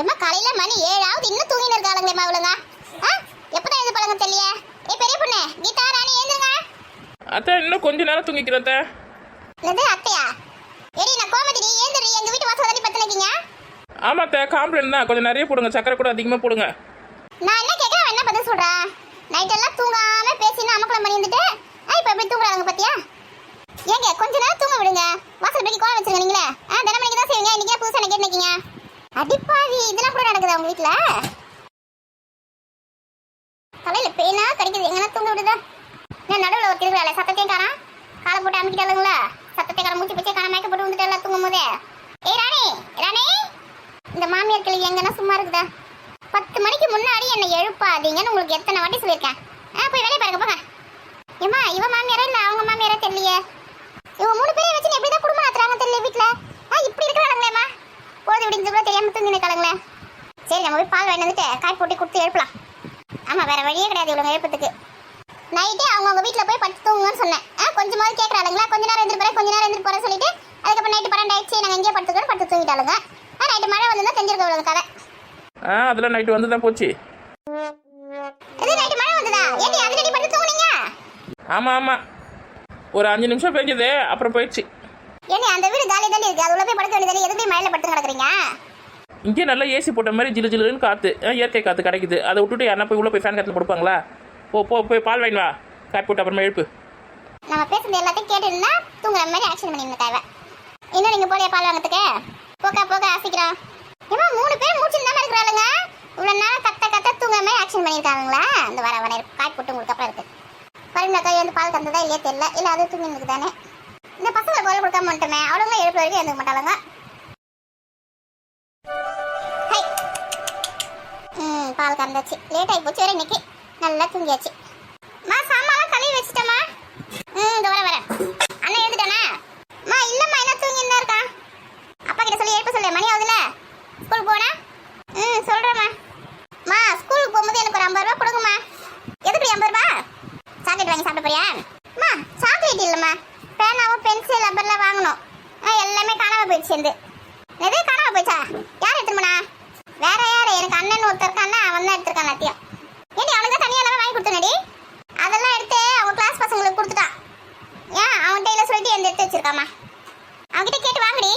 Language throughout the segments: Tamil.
ஏம்மா காலையில மணி ஏழாவது இன்னும் தூங்கின்னு இருக்காளுங்களேம்மா இவளுங்க. ஆ? எப்பதான் இது பழங்க தெரியல ஏ பெரிய பொண்ணு கீதா ராணி ஏந்துங்க அத்தை இன்னும் கொஞ்ச நேரம் தூங்கிக்கிறேன் அத்தை. என்னது அத்தையா? ஏடி நான் கோமதி நீ ஏந்துடி எங்க வீட்டு வாசல் தாண்டி பத்து நிக்கீங்க? ஆமாம் அத்தை காம்ப்ளைண்ட் தான். கொஞ்சம் நிறைய போடுங்க சக்கரை கூட அதிகமாக போடுங்க. நான் என்ன கேட்கறேன் அவன் என்ன பதில் சொல்றா? நைட் எல்லாம் தூங்காம பேசின்னு அமக்கலம் பண்ணி வந்துட்டு ஆ, இப்ப எப்படி தூங்குறாங்க பாத்தியா? ஏங்க கொஞ்ச நேரம் தூங்க விடுங்க. வாசல் போய் கோலம் வச்சிருங்க நீங்களே. ஆ தினம் மணிக்கு தான் செய்வீங்க இன்னைக்கு ஏன் புதுசா கேட்டு நிக்கீங்க? அடிப்பாவி இதெல்லாம் கூட நடக்குதா உங்க வீட்ல? தலையில பேனா கடிக்குது. எங்கன்னா தூங்க விடுதா? நான் நடுவில் ஒரு திருவிழா சத்தத்தையும் காணா? காலை போட்டு அமைக்கிட்டாளுங்களா? சத்தத்தை காண மூச்சு பிச்சை காண மயக்க போட்டு வந்துட்டால தூங்கும் போதே ஏய் ராணி! ராணி! இந்த மாமியார் கிளி எங்கன்னா சும்மா இருக்குதா? பத்து மணிக்கு முன்னாடி என்னை எழுப்பாதீங்கன்னு உங்களுக்கு எத்தனை வாட்டி சொல்லியிருக்கேன். ஆ போய் வேலையை பாருங்க போங்க. ஏம்மா இவ மாமியாரா இல்லை அவங்க மாமியாரா தெரியலையே? இவங்க மூணு பேரையும் வச்சு எப்படி தான் குடும்பம் நடத்துறாங்க தெரியல வீட்டில் ஆ இப்படி இருக்கிறாங்களேம்மா பொழுது விடிஞ்சு கூட தெரியாம தூங்கி நிற்கலாங்களே சரி நம்ம போய் பால் வாங்கி வந்துட்டு காய் போட்டு கொடுத்து எழுப்பலாம். ஆமாம் வேற வழியே கிடையாது இவங்க எழுப்பத்துக்கு. நைட்டே அவங்கவுங்க வீட்டில் போய் படுத்து தூங்குங்கன்னு சொன்னேன். ஆ கொஞ்சமாவது கேட்குறாளுங்களா கொஞ்ச நேரம் எழுந்திரு போகிறேன் கொஞ்ச நேரம் எழுந்திரு போகிறேன் சொல்லிட்டு அதுக்கப்புறம் நைட்டு பன்னெண்டு ஆயிடுச்சு நாங்கள் எங்கேயே படுத்துக்கிறோம் படுத்து தூங்கிட்டாளுங்க. ஆ நைட்டு மழை வந்து தெரிஞ்சிருக்க இவ்வளவு கதை. ஆ அதெல்லாம் நைட்டு வந்து தான் போச்சு. இது நைட்டு மழை வந்ததா? ஏடி அதிரடி படுத்து தூங்குனீங்க? ஆமாம் ஆமாம் ஒரு அஞ்சு நிமிஷம் பெஞ்சது அப்புறம் போயிடுச்சு. ஏடி அந்த வீடு காலி தானே இருக்கு. அது உள்ள போய் படுக்க வேண்டியது போய் மழையில படுத்து கிடக்குறீங்க? இங்கே நல்லா ஏசி போட்ட மாதிரி ஜிலு ஜிலுன்னு காற்று இயற்கை காற்று கிடைக்குது. அதை விட்டுட்டு யாரா போய் உள்ளே போய் ஃபேன் காற்றுல கொடுப்பாங்களா போ போ போய் பால் வாங்கி வா. காப்பி போட்டு அப்புறமா எழுப்பு. நம்ம பேசுறது எல்லாத்தையும் கேட்டுருந்தா தூங்குற மாதிரி ஆக்ஷன் பண்ணிருந்த தேவை. இன்னும் நீங்க போலியா பால் வாங்கத்துக்கு போக்கா போக்கா ஆசிக்கிறோம் ஏமா மூணு பேர் மூச்சு தான் இருக்கிறாளுங்க. இவ்வளவு நேரம் கத்த கத்த தூங்குற மாதிரி ஆக்ஷன் பண்ணியிருக்காங்களா இந்த வர வர காய் போட்டு உங்களுக்கு அப்புறம் இருக்கு. பாருங்க கை வந்து பால் கந்ததா இல்லையே தெரியல. இல்ல அது தூங்கி தானே இந்த பசங்களை குரல் கொடுக்காம வந்துட்டோமே அவளுங்களும் எழுப்பு வரைக்கும் எழுந்துக்க மாட்டாளுங்க. ஹை. பால் கறந்தாச்சு. லேட் ஆகி போச்சு வேற இன்னைக்கு. நல்லா தூங்கியாச்சு மா சாமான்லாம் கழுவி வச்சுட்டேம்மா ம் இந்த வர வரேன் அண்ணன் எழுந்துட்டானா மா இல்லம்மா என்ன தூங்கி தான் இருக்கான் அப்பா கிட்ட சொல்லி எழுப்ப சொல்லு மணி ஆகுதுல ஸ்கூல் போனா ம் சொல்றேம்மா மா ஸ்கூலுக்கு போகும்போது எனக்கு ஒரு ஐம்பது ரூபா கொடுங்கம்மா எதுக்கு ஐம்பது ரூபா சாக்லேட் வாங்கி சாப்பிட போறியா அம்மா சாக்லேட் இல்லைம்மா பேனாவும் பென்சில் ரப்பர்லாம் வாங்கணும் ஆ எல்லாமே காணாம போயிடுச்சு எந்து எது காணாம போயிடுச்சா யார் எடுத்துட்டு போனா வேற யாரு எனக்கு அண்ணன் ஒருத்தர் இருக்கான்னா அவன் தான் எடுத்திருக்கான் எல்லாத்தையும் ஏடி அவனுக்கு தான் தனியாக எல்லாமே வாங்கி கொடுத்தனடி அதெல்லாம் எடுத்து அவங்க கிளாஸ் பசங்களுக்கு கொடுத்துட்டான் ஏன் அவன் கையில சொல்லிட்டு எந்த எடுத்து வச்சிருக்காமா அவன்கிட்ட கேட்டு வாங்கடி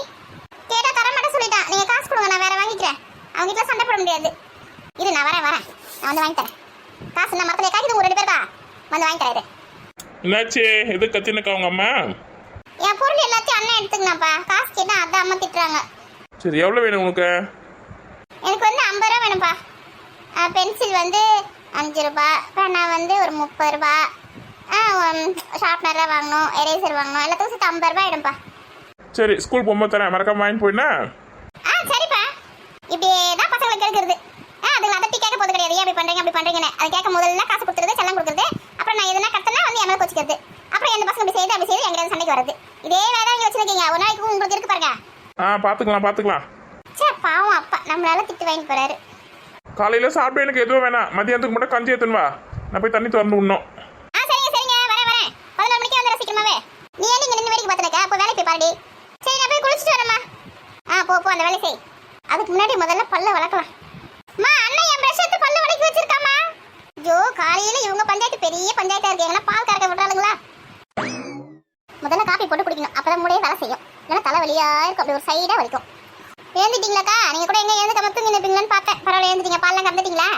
கேட்டா தர மாட்டேன் சொல்லிட்டான் நீங்க காசு கொடுங்க நான் வேற வாங்கிக்கிறேன் அவங்க கிட்ட சண்டை போட முடியாது இரு நான் வரேன் வரேன் நான் வந்து வாங்கி தரேன் காய்க்குது உங்க ரெண்டு பேருக்கா வந்து வாங்கி இரு. என்னாச்சு? எது கத்தினுக்கா உங்க அம்மா? என் பொருள் எல்லாத்தையும் அண்ணன் எடுத்துக்கணாப்பா காசு கேட்டா அதான் அம்மா திட்டுறாங்க. சரி எவ்வளோ வேணும் உனக்கு? எனக்கு வந்து ஐம்பது ரூபா வேணும்ப்பா. பென்சில் வந்து அஞ்சு ரூபா. பேனா வந்து ஒரு முப்பது ரூபா. ஷார்ப்னர்லாம் வாங்கணும் எரேசர் வாங்கணும். எல்லாத்துக்கும் சேர்த்து ஐம்பது ரூபா ஆயிடும்ப்பா. சரி ஸ்கூல் போகும்போது தரேன். மறக்காம வாங்கிட்டு போயினா ஆ சரிப்பா. இப்படியே தான் அதுங்களை அதட்டி அப்படி பண்றீங்க அப்படி பண்றீங்கன்னு. அது கேட்க முதல்ல காசு கொடுத்துறது செல்லம் கொடுக்குறது. அப்புறம் நான் எதுனா கத்தனா வந்து என் மேல கோச்சிக்கிறது. அப்புறம் எந்த பசங்க இப்படி செய்யுது அப்படி செய்யுது எங்க சண்டைக்கு வருது இதே வேலை இங்க வச்சிருக்கீங்க. ஒரு நாளைக்கு உங்களுக்கு இருக்கு பாருங்க. ஆ பார்த்துக்கலாம் பார்த்துக்கலாம் சே பாவம் அப்பா. நம்மளால திட்டு வாங்கி போறாரு. காலையில் சாப்பிட எனக்கு எதுவும் வேணாம். மதியானத்துக்கு மட்டும் கஞ்சி எடுத்துன்னு வா. நான் போய் தண்ணி திறந்து விடணும். ஆ சரிங்க சரிங்க. வரேன் வரேன். பதினொரு மணிக்கு வந்துடுற சீக்கிரமாவே. நீ ஏன் இங்க நின்று வேடிக்கை பார்த்துருக்க அப்போ வேலைக்கு போய் பாருடி. சரி நான் போய் குளிச்சுட்டு வரேம்மா. ஆ போ போ அந்த வேலை செய். அதுக்கு முன்னாடி முதல்ல பல்ல வளர்க்கலாம். என் பிரஷ் வச்சிருக்காமா? ஐயோ காலையில இவங்க பஞ்சாயத்து பெரிய பஞ்சாயத்தா இருக்கீங்களா பால் கறக்க விடுறாளுங்களா? முதல்ல காப்பி போட்டு குடிக்கணும். அப்பதான் மூடையே வேலை செய்யும். இல்லைன்னா தலை வலியா இருக்கும். அப்படி ஒரு சைடா வலிக்கும். எழுந்துட்டீங்களாக்கா நீங்க கூட எங்க எழுந்து கமத்து நினைப்பீங்களான்னு பார்த்தேன். பரவாயில்ல எழுந்துட்டீங்க பால்லாம் கறந்துட்டீங்களா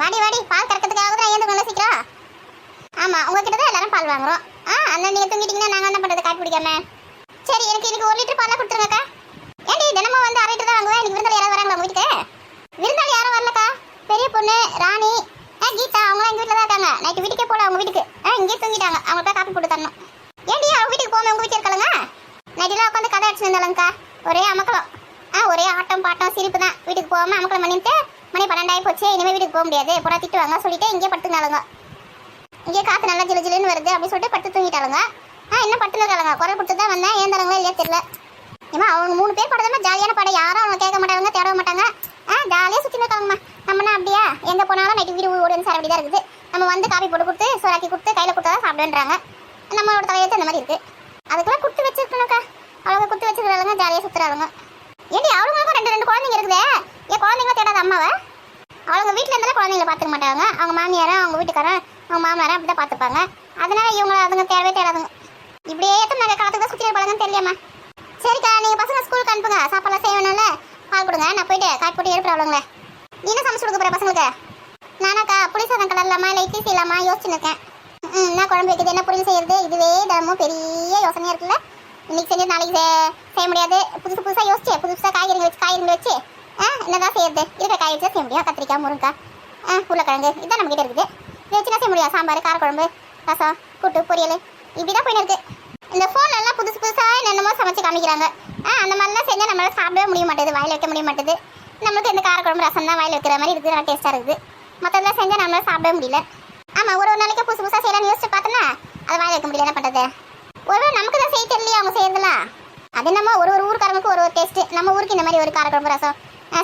வாடி வாடி. பால் கறக்கிறதுக்காக தான் எழுந்து சீக்கிரம். ஆமா உங்ககிட்ட தான் எல்லாரும் பால் வாங்குறோம். ஆ அண்ணன் நீங்க தூங்கிட்டீங்கன்னா நாங்க என்ன பண்றது? காப்பி குடிக்காம. சரி எனக்கு இன்னைக்கு ஒரு லிட்டர் பாலா கொடுத்துருங்கக்கா. ஏன்டி தினமும் வந்து அரை லிட்டர் தான் வாங்குவேன் இன்னைக்கு விருந்தாளி யாராவது வராங்களா உங்க வீட்டுக்கு விருந்தாளி யாரும் வரலக்கா. பெரிய பொண்ணு ராணி ஆ கீதா அவங்களாம் எங்கள் வீட்டில் தான் இருக்காங்க. நைட்டு வீட்டுக்கே போகல அவங்க வீட்டுக்கு. ஆ இங்கேயே தூங்கிட்டாங்க. அவங்களுக்கு காப்பி போட்டு தரணும். ஏடி அவங்க வீட்டுக்கு போகாம உங்கள் வீட்டில் இருக்காளுங்க? நைட்டுலாம் உட்காந்து கதை அடிச்சு இருந்தாலுங்கக்கா ஒரே அமக்கலம். ஆ ஒரே ஆட்டம் பாட்டம் சிரிப்பு தான். வீட்டுக்கு போகாமல் அமக்கலம் பண்ணிட்டு மணி பன்னெண்டாயி போச்சு. இனிமேல் வீட்டுக்கு போக முடியாது. புறா திட்டுவாங்க சொல்லிட்டு இங்கே படுத்துனாலுங்க இங்கே காத்து நல்லா ஜிலு ஜிலுன்னு வருது அப்படின்னு சொல்லிட்டு படுத்து தூங்கிட்டாளுங்க. ஆ என்ன படுத்துன்னு இருக்காளுங்க? குரல் கொடுத்து தான் வந்தேன் ஏந்தாளுங்களா இல்லையா தெரியல. ஏமா அவங்க மூணு பேர் படமா ஜாலியான படம் யாரும் அவங்க கேட்க மாட்டாங்க தேட மாட்டாங்க. ஆ ஜாலியாக சுற்றி இருக்காங்கம்மா நம்மனா அப்படியா? எங்கே போனாலும் நைட்டு வீடு ஓடுன்னு சார் அப்படி தான் இருக்குது. நம்ம வந்து காப்பி போட்டு கொடுத்து சோறாக்கி கொடுத்து கையில் கொடுத்தா தான் சாப்பிடுன்றாங்க. நம்மளோட தலையெழுத்து அந்த மாதிரி இருக்குது அதுக்கெல்லாம் கொடுத்து வச்சுருக்கணும்க்கா. அவங்க கொடுத்து வச்சிருக்காங்க ஜாலியாக சுற்றுறாங்க ஏடி அவங்களுக்கும் ரெண்டு ரெண்டு குழந்தைங்க இருக்குதே. என் குழந்தைங்க தேடாத அம்மாவை? அவங்க வீட்டில் இருந்தாலும் குழந்தைங்கள பார்த்துக்க மாட்டாங்க. அவங்க மாமியாரும் அவங்க வீட்டுக்காரன் அவங்க மாமனாரும் அப்படி தான் பார்த்துப்பாங்க. அதனால் இவங்க அதுங்க தேவையே தேடாதுங்க. இப்படியே எத்தனை நாங்கள் காலத்துக்கு தான் சுற்றி இருப்பாங்கன்னு தெரியலையாம்மா சரிக்கா நீங்கள் பசங்க ஸ்கூலுக்கு அனுப்புங்க. சாப்பாடுலாம் செய்யணும்ல பால் கொடுங்க. நான் போயிட்டு காய் போட்டு எடுத்துட்டு அவ்வளோங்களே என்ன சமைச்சு கொடுக்க போகிற பசங்களுக்கு? நானாக்கா புளி சாதம் கலரலாமா இல்லை இட்லி செய்யலாமா? யோசிச்சுன்னு இருக்கேன். ம் என்ன குழம்பு வைக்கிறது என்ன புரியல செய்யறது? இதுவே தினமும் பெரிய யோசனையாக இருக்குல்ல? இன்னைக்கு செஞ்சு நாளைக்கு செய்ய முடியாது. புதுசு புதுசாக யோசிச்சு. புதுசு புதுசாக காய்கறிகள் வச்சு காய்கறிகள் வச்சு ஆ என்னதான் செய்யறது? இருக்கிற காய் வச்சு செய்ய முடியும் கத்திரிக்காய் முருங்கா ஆ உருளைக்கிழங்கு இதான் நம்ம கிட்ட இருக்குது. இதை வச்சு செய்ய முடியும் சாம்பார் காரக்குழம்பு ரசம் கூட்டு பொரியல் இப்படி தான் போயின்னு இருக்கு. இந்த ஃபோன்லலாம் புதுசு புதுசாக என்னென்னமோ சமைச்சு காமிக்கிறாங்க. ஆ அந்த மாதிரிலாம் செஞ்சால் நம்மளால சாப்பிடவே முடிய மாட்டேது வாயில் வைக்க முடிய மாட்டேது. நம்மளுக்கு இந்த காரக்குழம்பு ரசம் தான் வாயில் வைக்கிற மாதிரி இருக்குது. நல்லா டேஸ்ட்டாக இருக்குது. மற்றதெல்லாம் செஞ்சால் நம்மளால சாப்பிடவே முடியல. ஆமாம் ஒரு ஒரு நாளைக்கு புதுசு புதுசாக செய்யலாம்னு யோசிச்சு பார்த்தோன்னா அதை வாயில் வைக்க முடியல. என்ன பண்ணுறது ஒருவேளை நமக்கு தான் செய்ய தெரியலையே அவங்க செய்யறதுலாம் அது நம்ம ஒரு ஒரு ஊருக்காரங்களுக்கு ஒரு ஒரு டேஸ்ட்டு நம்ம ஊருக்கு இந்த மாதிரி ஒரு காரக்குழம்பு ரசம்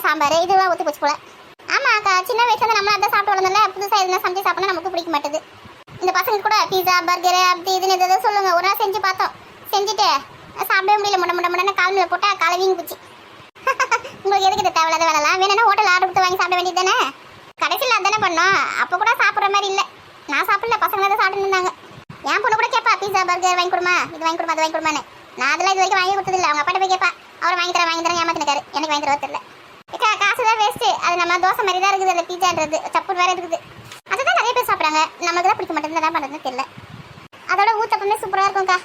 சாம்பார் இதெல்லாம் ஒத்து போச்சு போல. ஆமாம் அக்கா சின்ன வயசுல நம்ம அதான் சாப்பிட்டு வளர்ந்தோம்ல புதுசாக எதுனா சமைச்சு சாப்பிட்னா நமக்கு பிடிக்க மாட்டேது. இந்த பசங்க கூட பீஸா பர்கரு அப்படி இதுன்னு எதாவது சொல்லுங்க. ஒரு நாள் செஞ்சு பார்த்தோம். செஞ்சுட்டு சாப்பிடவே முடியல. முட முட முடன்னு கால் போட்டால் போட்டா காலை வீங்கி போச்சு. உங்களுக்கு எதுக்கு இது தேவையில்லாத வேலைலாம்? வேணும்னா ஹோட்டல் ஆர்டர் கொடுத்து வாங்கி சாப்பிட வேண்டியது தானே? கடைசியில் அதானே பண்ணோம். அப்போ கூட சாப்பிட்ற மாதிரி இல்லை. நான் சாப்பிடல பசங்க தான் சாப்பிட்டு இருந்தாங்க. என் பொண்ணு கூட கேட்பா பீஸா பர்கர் வாங்கி கொடுமா இது வாங்கி கொடுமா அது வாங்கி கொடுமான்னு. நான் அதெல்லாம் இது வரைக்கும் வாங்கி கொடுத்ததில்ல. அவங்க அப்பாட்ட போய் கேட்பா அவர் வாங்கி தரேன் வாங்கி தரேன் ஏமாத்தினாரு எனக்கு வாங்கி தர தெரியல. ஏக்கா காசு தான் வேஸ்ட்டு அது நம்ம தோசை மாதிரி தான் இருக்குது அந்த பீஸான்றது சப்புன்னு வேற இருக்குது. அதுதான் நிறைய பேர் சாப்பிட்றாங்க. நமக்கு தான் பிடிக்க மாட்டேங்குது என்ன பண்ணுறதுன்னு தெரியல. அதோட ஊத்தப்பமே சூப்பராக இருக்கும்க்கா.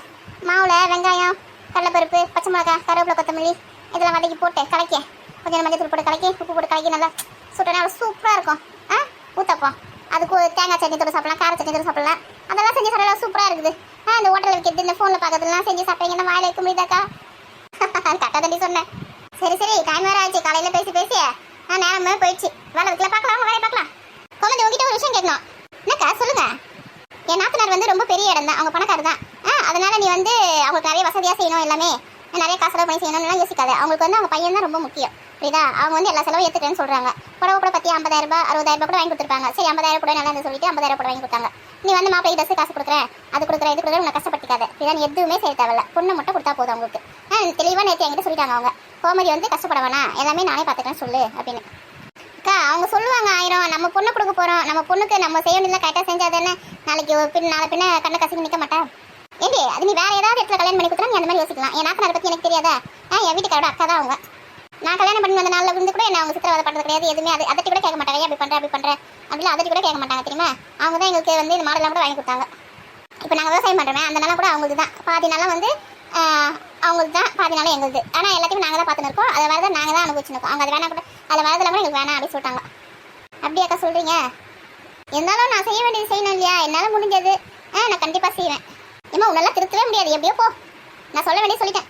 மாவுல வெங்காயம் கடலைப்பருப்பு பச்சை மிளகா கருவேப்பிலை கொத்தமல்லி இதெல்லாம் வதக்கி போட்டு கலக்கி கொஞ்சம் மஞ்சள் தூள் போட்டு கலக்கி உப்பு போட்டு கலக்கி நல்லா சுட்டனா சூப்பராக இருக்கும். ஆ? ஊத்தப்போம். அதுக்கு தேங்காய் சட்னி தூள் சாப்பிடலாம் கார சட்னி தூள் சாப்பிடலாம். அதெல்லாம் செஞ்சு சாப்பிடலாம் சூப்பராக இருக்குது. ஆ இந்த ஹோட்டலில் வைக்கிறது இந்த ஃபோனில் பார்க்கறதுலாம் செஞ்சு சாப்பிட்டீங்கன்னா வாயில் வைக்க முடியுதாக்கா கரெக்டாக தண்ணி சொன்னேன். சரி சரி டைம் வேறு ஆச்சு காலையில் பேசி பேசி ஆ நேரமே போயிடுச்சு. வேலை வைக்கல பார்க்கலாம் வேலையை பார்க்கலாம். குழந்தை உங்ககிட்ட ஒரு விஷயம் கேட்கணும். என்னக்கா சொல்லுங்க. என் நாத்தனார் வந்து ரொம்ப பெரிய இடம் தான் அவங்க பணக்காரர் தான் ஆ அதனால நீ வந்து அவங்களுக்கு நிறைய வசதியாக செய்யணும் எல்லாமே. நிறைய காசு செலவு பண்ணி செய்யணும்லாம் யோசிக்காது. அவங்களுக்கு வந்து அவங்க பையன் தான் ரொம்ப முக்கியம். புரியுதா? அவங்க வந்து எல்லா செலவும் ஏற்றுக்கிறேன்னு சொல்கிறாங்க புடவை கூட பற்றி ஐம்பதாயிரம் ரூபாய் அறுபதாயிரம் ரூபாய் கூட வாங்கி கொடுத்துருப்பாங்க சரி ஐம்பதாயிரம் கூட நல்லா சொல்லிட்டு ஐம்பதாயிரம் கூட வாங்கி கொடுத்தாங்க. நீ வந்து மாப்பிள்ளை ட்ரெஸ் காசு கொடுக்குறேன். அது கொடுக்குறேன் இது கொடுக்குறேன் உன்னை கஷ்டப்பட்டுக்காது இதான் எதுவுமே செய்ய தேவையில்ல. பொண்ணை மட்டும் கொடுத்தா போதும் அவங்களுக்கு. ஆ தெளிவாக நேற்று என்கிட்ட சொல்லிட்டாங்க அவங்க. கோமதி வந்து கஷ்டப்பட வேணாம். எல்லாமே நானே பார்த்துக்கிறேன் சொல்லு அப்படின்னு. அக்கா அவங்க சொல்லுவாங்க ஆயிரம். நம்ம பொண்ணு கொடுக்க போறோம். நம்ம பொண்ணுக்கு நம்ம செய்ய வேண்டியதுல கரெக்டாக செஞ்சா தானே? நாளைக்கு ஒரு பின் நாளை பின்ன கண்ணை கசிக்கு நிற்க மாட்டேன் ஏண்டி அது நீ வேறு ஏதாவது இடத்துல கல்யாணம் பண்ணி கொடுத்தா நீ அந்த மாதிரி யோசிக்கலாம். என் நாத்தனார் பற்றி எனக்கு தெரியாதா? ஆ என் வீட்டுக்காரோட அக்கா தான் அவங்க. நான் கல்யாணம் பண்ணி வந்த நாளில் இருந்து கூட என்ன அவங்க சித்திரவதை பண்ணுறது கிடையாது. எதுவுமே அது அதட்டி கூட கேட்க மாட்டாங்க. அப்படி பண்ணுறேன் அப்படி பண்ணுறேன் அப்படிலாம் அதட்டி கூட கேட்க மாட்டாங்க தெரியுமா? அவங்க தான் எங்களுக்கு வந்து இந்த மாடலாம் கூட வாங்கி கொடுத்தாங்க. இப்போ நாங்கள் விவசாயம் பண்ணுறோமே அந்த நிலம் கூட அவங்களுக்கு தான். பாதி நாளாக வந்து அவங்களுக்கு தான் பாதி நாள் எங்களுது. ஆனால் எல்லாத்தையும் நாங்கள் தான் பார்த்துன்னு இருக்கோம். அதை வரதை நாங்கள் தான் அனுபவிச்சுருக்கோம் அவங்க அது வேணா கூட அதை வரதில் கூட எங்களுக்கு வேணாம் அப்படின்னு சொல்லிட்டாங்க. அப்படியாக்கா சொல்கிறீங்க இருந்தாலும் நான் செய்ய வேண்டியது செய்யணும் இல்லையா? என்னால் முடிஞ்சது. ஆ நான் கண்டிப்பாக செய்வேன். ஏமா உன்னெல்லாம் திருத்தவே முடியாது. எப்படியோ போ. நான் சொல்ல வேண்டிய சொல்லிட்டேன்.